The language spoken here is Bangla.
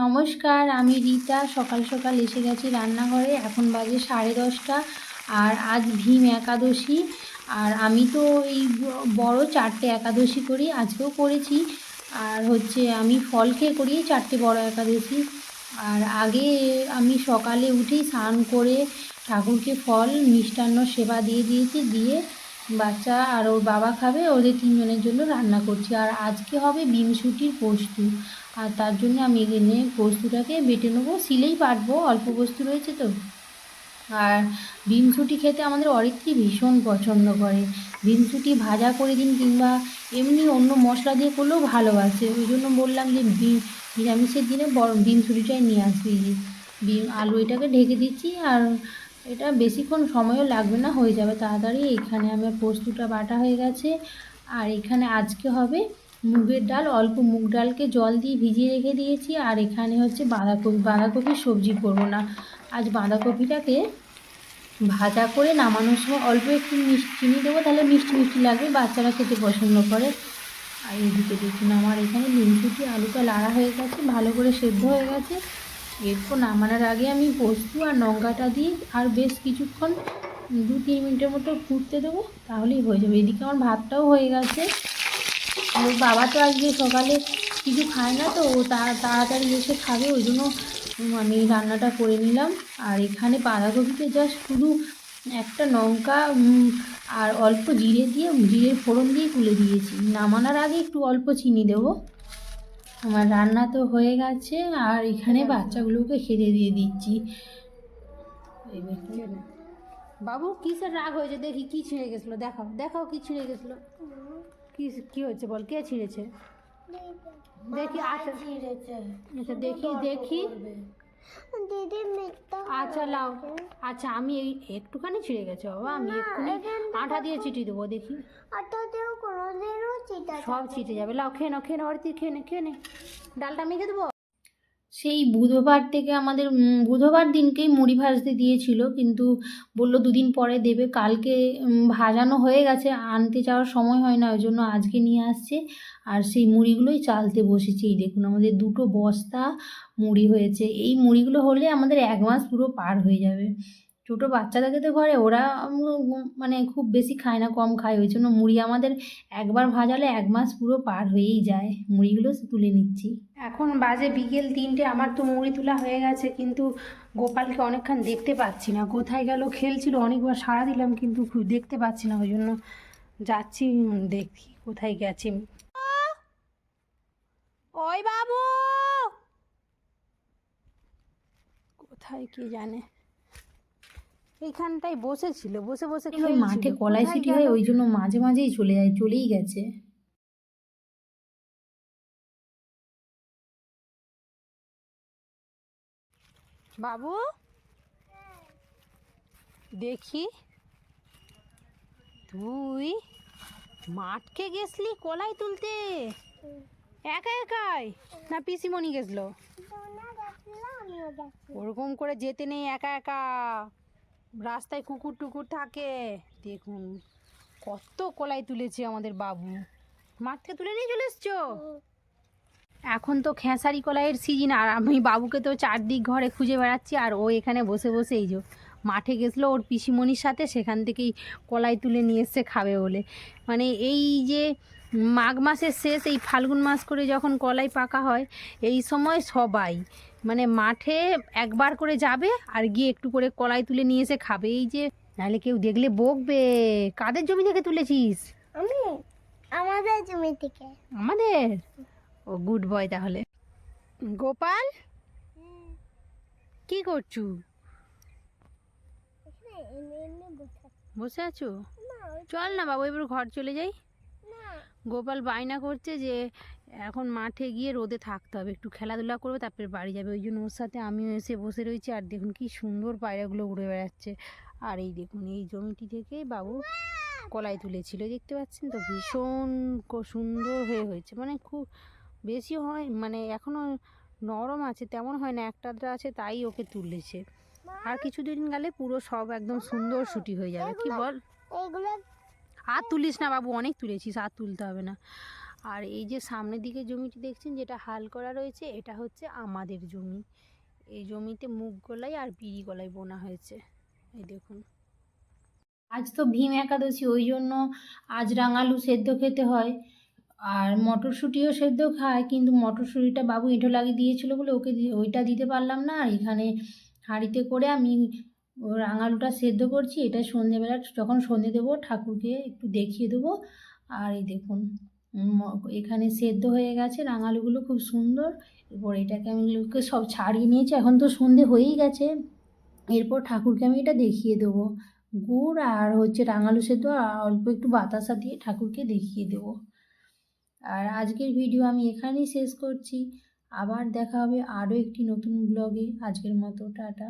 নমস্কার, আমি রীতা। সকাল সকাল এসে গেছি রান্নাঘরে। এখন বাজে সাড়ে দশটা আর আজ ভীম একাদশী। আর আমি তো এই বড় চারটে একাদশী করি, আজকেও করেছি। আর হচ্ছে আমি ফল খেয়ে করি চারটে বড় একাদশী। আর আগে আমি সকালে উঠেই স্নান করে ঠাকুরকে ফল, মিষ্টান্ন সেবা দিয়ে দিয়েছি, দিয়ে বাচ্চা আর ওর বাবা খাবে, ওদের তিনজনের জন্য রান্না করছি। আর আজকে হবে বিমসুটির পোস্ত আর তার জন্য আমি এখানে পোস্তটাকে বেটে নেব, শিলেই বাটবো, অল্প পোস্ত রয়েছে তো। আর বিমসুটি খেতে আমাদের অরিত্রী ভীষণ পছন্দ করে। বিমসুটি ভাজা করে দিন কিংবা এমনি অন্য মশলা দিয়ে করলেও ভালোবাসে। ওই জন্য বললাম যে নিরামিষের দিনে বড় বিমসুটিটাই নিয়ে আসবি। বিম আলু এটাকে ঢেকে দিচ্ছি আর এটা বেশিক্ষণ সময়ও লাগবে না, হয়ে যাবে তাড়াতাড়ি। এখানে আমার পোস্তটা বাটা হয়ে গেছে। আর এখানে আজকে হবে মুগের ডাল। অল্প মুগ ডালকে জল দিয়ে ভিজিয়ে রেখে দিয়েছি। আর এখানে হচ্ছে বাঁধাকপি বাঁধাকপির সবজি করব না। আজ বাঁধাকপিটাকে ভাজা করে নামানোর সময় অল্প একটু মিষ্টি চিনি দেবো, তাহলে মিষ্টি মিষ্টি লাগবে, বাচ্চারা খেতে পছন্দ করে। আর এদিকে দেখুন, আমার এখানে লিমচুটি আলুটা লাড়া হয়ে গেছে, ভালো করে সেদ্ধ হয়ে গেছে। এরপর নামানোর আগে আমি পোস্ত আর লঙ্কাটা দিয়ে আর বেশ কিছুক্ষণ দু তিন মিনিটের মতো ফুটতে দেবো, তাহলেই হয়ে যাবে। এদিকে আমার ভাতটাও হয়ে গেছে। ওর বাবা তো আজকে সকালে, কিছু খায় না তো, ও তাড়াতাড়ি এসে খাবে, ওই জন্য আমি রান্নাটা করে নিলাম। আর এখানে বাঁধাকপিতে জাস্ট শুধু একটা লঙ্কা আর অল্প জিরে দিয়ে, জিরের ফোড়ন দিয়ে তুলে দিয়েছি। নামানোর আগে একটু অল্প চিনি দেবো। আমার রান্না তো হয়ে গেছে আর এখানে বাচ্চাগুলোকে খেতে দিয়ে দিচ্ছি। বাবু কিসের রাগ হয়েছে? দেখি কি ছিঁড়ে গেছিল দেখাও দেখাও কি ছিঁড়ে গেছিল। কি কি হয়েছে বল কে ছিঁড়েছে? দেখি। আচ্ছা। আচ্ছা দেখি দেখি। দিদি মিথ্যা আচ্ছা লাও। আচ্ছা আমি এই একটুখানি ছিঁড়ে গেছে বাবা। আমি এক্ষুনি আঠা দিয়ে চিটি দেবো দেখি। কোনোদিনও চিটা সব ছিটে যাবে। লাও খেয়ে নাও খেয়ে নাও আর তুই খেয়ে নে খেয়ে নে। ডালটা মেখে দেবো? সেই বুধবার থেকে আমাদের বুধবার দিনকেই মুড়ি ভাজতে দিয়েছিল, কিন্তু বলল দুদিন পরে দেবে, কালকে ভাজানো হয়ে গেছে, আনতে যাওয়ার সময় হয় না, ওই জন্য আজকে নিয়ে আসছে, আর সেই মুড়িগুলোই চালতে বসেছি। এই দেখুন, আমাদের দুটো বস্তা মুড়ি হয়েছে, এই মুড়িগুলো হলে আমাদের এক মাস পুরো পার হয়ে যাবে। ছোটো বাচ্চা থাকে তো ঘরে ওরা মানে খুব বেশি খায় না কম খায়। ওই জন্য মুড়ি আমাদের একবার ভাজালে এক মাস পুরো পার হয়েই যায়। মুড়িগুলো তুলে নিচ্ছি। এখন বাজে বিকেল তিনটে আমার তো মুড়ি তোলা হয়ে গেছে কিন্তু গোপালকে অনেকক্ষণ দেখতে পাচ্ছি না। কোথায় গেল? খেলছিল অনেকবার সাড়া দিলাম কিন্তু খুব দেখতে পাচ্ছি না। ওই জন্য যাচ্ছি দেখি কোথায় গেছে। ওই বাবু! কোথায় কি জানে? এইখানটায় বসেছিল বসে বসে মাঠে কলাইছিটি হয় ওই জন্য মাঝে মাঝেই চলে যায় চলেই গেছে। বাবু? দেখি। তুই মাঠকে গেছলি কলাই তুলতে? একা একাই? না পিসিমণি গেছিল ওরকম করে যেতে নেই একা একা। রাস্তায় কুকুর টুকুর থাকে। দেখুন, কত কলাই তুলেছে আমাদের বাবু। মাঠ থেকে তুলে নিয়ে চলে এসছো? এখন তো খেসারি কলাইয়ের সিজন আর আমি বাবুকে তো চারদিক ঘরে খুঁজে বেড়াচ্ছি, আর ও এখানে বসে বসে এই যে মাঠে গেছিল, ওর পিসিমণির সাথে সেখান থেকেই কলাই তুলে নিয়ে এসছে খাবে বলে। মানে এই যে মাঘ মাসের শেষ, এই ফাল্গুন মাস করে যখন কলাই পাকা হয়, এই সময় সবাই মানে মাঠে একবার করে যাবে আর গিয়ে একটু করে কলাই তুলে নিয়ে এসে খাবে। এই যে নাহলে কেউ দেখলে বকবে। কাদের জমি থেকে তুলেছিস? আমি? আমাদের জমি থেকে। আমাদের? ও গুড বয় তাহলে। গোপাল? কি করছু? বসে আছি। চল না বাবু এবার ঘর চলে যাই। গোপাল বায়না করছে যে, এখন মাঠে গিয়ে রোদে থাকতে হবে। একটু খেলাধুলা করবে, তারপরে বাড়ি যাবে। ওই জন্য ওর সাথে আমিও এসে বসে রয়েছি। আর দেখুন কি সুন্দর পায়রাগুলো উড়ে বেড়াচ্ছে। আর এই দেখুন, এই জমিটি থেকে বাবু কলাই তুলেছিল, দেখতে পাচ্ছেন তো? ভীষণ সুন্দর হয়ে হয়েছে। মানে খুব বেশি হয় মানে এখনও নরম আছে, তেমন হয় না। একটা আছে, তাই ওকে তুলেছে। আর কিছুদিন গেলে পুরো সব একদম সুন্দর সুটি হয়ে যাবে। কি বল? আর তুলিস না বাবু, অনেক তুলেছিস আর তুলতে হবে না। আর এই যে সামনের দিকে জমিটি দেখছেন, যেটা হাল করা রয়েছে, এটা হচ্ছে আমাদের জমি। এই জমিতে মুগ গলাই আর বিড়ি গলাই বোনা হয়েছে। এই দেখুন। আজ তো ভীম একাদশী, ওই জন্য আজ রাঙালু সেদ্ধ খেতে হয়। আর মটরশুঁটিও সেদ্ধ খায়, কিন্তু মটরশুঁটিটা বাবু এঁটো লাগিয়ে দিয়েছিল বলে ওকে ওইটা দিতে পারলাম না। আর এখানে হাঁড়িতে করে আমি ও রাঙালুটা সেদ্ধ করছি, এটা সন্ধেবেলা, যখন সন্ধে দেবো, ঠাকুরকে একটু দেখিয়ে দেবো। আর এই দেখুন এখানে সেদ্ধ হয়ে গেছে রাঙালুগুলো খুব সুন্দর। এরপর এটাকে আমি সব ছাড়িয়ে নিয়েছি, এখন তো সন্ধে হয়েই গেছে। এরপর ঠাকুরকে আমি এটা দেখিয়ে দেবো। গুড় আর হচ্ছে রাঙালু সেদ্ধ, আর অল্প একটু বাতাসা দিয়ে ঠাকুরকে দেখিয়ে দেবো। আর আজকের ভিডিও আমি এখানেই শেষ করছি। আবার দেখা হবে আরও একটি নতুন ব্লগে। আজকের মতো, টাটা।